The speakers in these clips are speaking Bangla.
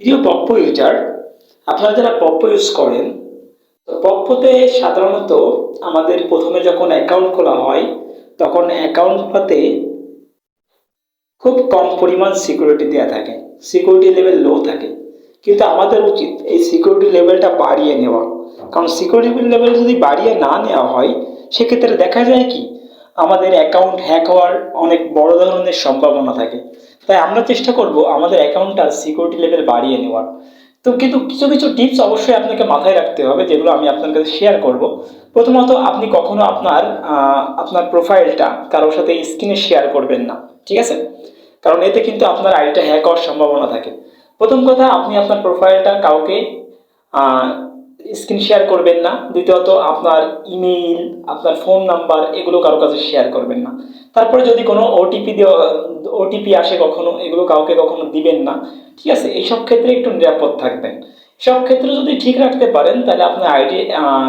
প্রিয় পপ্প ইউজার। আপনারা যারা পপ্প ইউজ করেন, তো পপ্পতে সাধারণত আমাদের প্রথমে যখন অ্যাকাউন্ট খোলা হয়, তখন অ্যাকাউন্টটাতে খুব কম পরিমাণ সিকিউরিটি দেওয়া থাকে। সিকিউরিটি লেভেল লো থাকে। কিন্তু আমাদের উচিত এই সিকিউরিটি লেভেলটা বাড়িয়ে নেওয়া। কারণ সিকিউরিটি লেভেল যদি বাড়িয়ে না নেওয়া হয়, সেক্ষেত্রে দেখা যায় কি, আমাদের অ্যাকাউন্ট হ্যাক হওয়ার অনেক বড় ধরনের সম্ভাবনা থাকে। তাই আমরা চেষ্টা করব আমাদের অ্যাকাউন্টটার সিকিউরিটি লেভেল বাড়িয়ে নেওয়ার। তো কিন্তু কিছু কিছু টিপস অবশ্যই আপনাকে মাথায় রাখতে হবে, যেগুলো আমি আপনার কাছে শেয়ার করব। প্রথমত, আপনি কখনো আপনার আপনার প্রোফাইলটা কারোর সাথে স্ক্রিনে শেয়ার করবেন না, ঠিক আছে? কারণ এতে কিন্তু আপনার আইডিটা হ্যাক হওয়ার সম্ভাবনা থাকে। প্রথম কথা, আপনি আপনার প্রোফাইলটা কাউকে স্ক্রিন শেয়ার করবেন না, দ্বিতীয়ত আপনার ইমেইল আপনার ফোন নাম্বার এগুলো কারও কাছে শেয়ার করবেন না। তারপরে যদি কোনো ওটিপি দেওয়া ওটিপি আসে কখনো, এগুলো কাউকে কখনো দিবেন না। ঠিক আছে, এইসব ক্ষেত্রে একটু নিরাপদ থাকবেন। সব ক্ষেত্রে যদি ঠিক রাখতে পারেন, তাহলে আপনার আইডি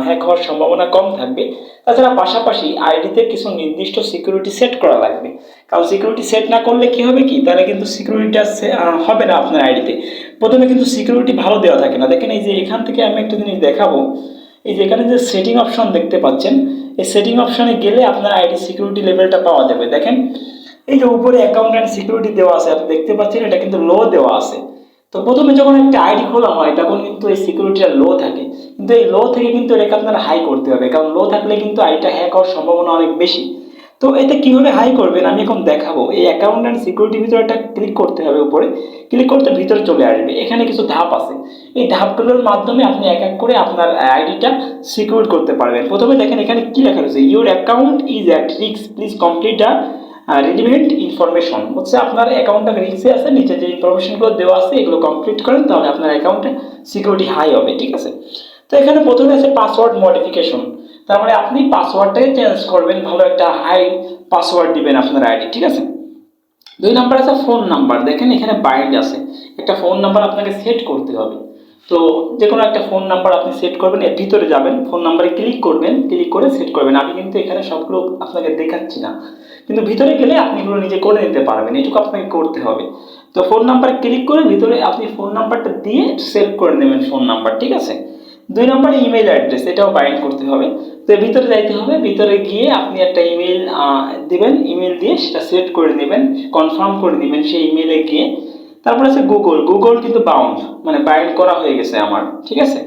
হ্যাক হওয়ার সম্ভাবনা কম থাকবে। তাছাড়া পাশাপাশি আইডিতে কিছু নির্দিষ্ট সিকিউরিটি সেট করা লাগবে। কারণ সিকিউরিটি সেট না করলে কি হবে কি? তাহলে কিন্তু সিকিউরিটিটা হবে না আপনার আইডিতে প্রথমে কিন্তু সিকিউরিটি ভালো দেওয়া থাকে না। দেখেন এই যে এখান থেকে আমি একটা জিনিস দেখাবো। এই যে এখানে যে সেটিং অপশন দেখতে পাচ্ছেন, এই সেটিং অপশনে গেলে আপনার আইডি সিকিউরিটি লেভেলটা পাওয়া যাবে। দেখেন, এই যে উপরে অ্যাকাউন্ট অ্যান্ড সিকিউরিটি দেওয়া আছে, আপনি দেখতে পাচ্ছেন এটা কিন্তু লো দেওয়া আছে। তো প্রথমে যখন একটা আইডি খোলা হয়, তখন কিন্তু এই সিকিউরিটিটা লো থাকে। কিন্তু এই লো থেকে কিন্তু এটাকে আপনার হাই করতে হবে। কারণ লো থাকলে কিন্তু আইডিটা হ্যাক হওয়ার সম্ভাবনা অনেক বেশি। তো এতে কীভাবে হাই করবেন আমি এখন দেখাবো। এই অ্যাকাউন্ট অ্যান্ড সিকিউরিটি ভিতরে একটা ক্লিক করতে হবে উপরে। ক্লিক করতে ভিতরে চলে আসবে। এখানে কিছু ধাপ আছে। এই ধাপগুলোর মাধ্যমে আপনি এক এক করে আপনার আইডিটা সিকিউর করতে পারবেন। প্রথমে দেখেন এখানে কি লেখা রয়েছে? ইউর অ্যাকাউন্ট ইজ অ্যাট রিক্স please complete a relevant information হচ্ছে আপনার অ্যাকাউন্টটা রিক্সে আছে, নিচে যে ইনফরমেশনগুলো দেওয়া আছে, এগুলো কমপ্লিট করেন, তাহলে আপনার অ্যাকাউন্টে সিকিউরিটি হাই হবে, ঠিক আছে? তো এখানে প্রথমে আছে পাসওয়ার্ড মডিফিকেশন তার মানে আপনি পাসওয়ার্ডটাকে চেঞ্জ করবেন, ভালো একটা হাই পাসওয়ার্ড দিবেন আপনার আইডি ঠিক আছে? দুই নাম্বার আছে ফোন নাম্বার দেখেন এখানে বাইন্ড আছে। একটা ফোন নাম্বার আপনাকে সেট করতে হবে। তো যে কোনো একটা ফোন নাম্বার আপনি সেট করবেন, এর ভিতরে যাবেন ফোন নাম্বারে ক্লিক করবেন ক্লিক করে সেট করবেন। আমি কিন্তু এখানে সবগুলো আপনাকে দেখাচ্ছি না। কিন্তু ভিতরে গেলে আপনি এগুলো নিজে করে নিতে পারবেন, এটুকু আপনাকে করতে হবে। তো ফোন নাম্বারে ক্লিক করে ভিতরে আপনি ফোন নাম্বারটা দিয়ে সেভ করে নেবেন ফোন নাম্বার ঠিক আছে? দুই নম্বরে ইমেল অ্যাড্রেস এটাও বাইন্ড করতে হবে। তো ভিতরে যাইতে হবে, ভিতরে গিয়ে আপনি একটা ইমেল দিবেন ইমেল দিয়ে সেটা সেট করে নেবেন কনফার্ম করে নেবেন সেই ইমেলে গিয়ে। তারপর আছে গুগল গুগল কিন্তু বাউন্ড মানে বাইন্ড করা হয়ে গেছে আমার, ঠিক আছে?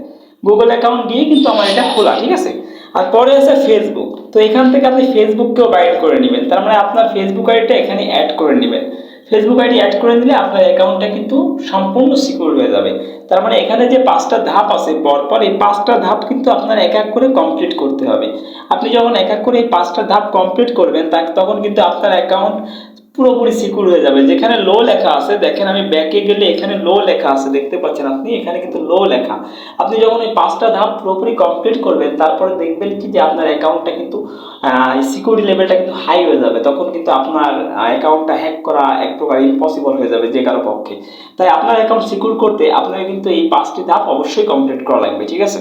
গুগল অ্যাকাউন্ট দিয়ে কিন্তু আমার এটা খোলা, ঠিক আছে? আর পরে আছে ফেসবুক তো এখান থেকে আপনি ফেসবুককেও বাইন্ড করে নেবেন, তার মানে আপনার ফেসবুক আইডিটা এখানে অ্যাড করে নেবেন। ফেসবুক আইডি অ্যাড করে দিলে আপনার অ্যাকাউন্টটা কিন্তু সম্পূর্ণ সিকিউর হয়ে যাবে। তার মানে এখানে যে পাঁচটা ধাপ আছে পরপর, এই পাঁচটা ধাপ কিন্তু আপনার এক এক করে কমপ্লিট করতে হবে। আপনি যখন এক এক করে এই পাঁচটা ধাপ কমপ্লিট করবেন তখন কিন্তু আপনার অ্যাকাউন্ট পুরোপুরি সিকিউর হয়ে যাবে। যেখানে লো লেখা আছে, দেখেন আমি ব্যাকে গেলে এখানে লো লেখা আছে, দেখতে পাচ্ছেন আপনি? এখানে কিন্তু লো লেখা। আপনি যখন এই পাঁচটা ধাপ পুরোপুরি কমপ্লিট করবেন, তারপরে দেখবেন কি যে আপনার অ্যাকাউন্টটা কিন্তু সিকিউরিটি লেভেলটা কিন্তু হাই হয়ে যাবে। তখন কিন্তু আপনার অ্যাকাউন্টটা হ্যাক করা এক প্রকার ইম্পসিবল হয়ে যাবে যে কারও পক্ষে। তাই আপনার অ্যাকাউন্ট সিকিউর করতে আপনাকে কিন্তু এই পাঁচটি ধাপ অবশ্যই কমপ্লিট করা লাগবে, ঠিক আছে?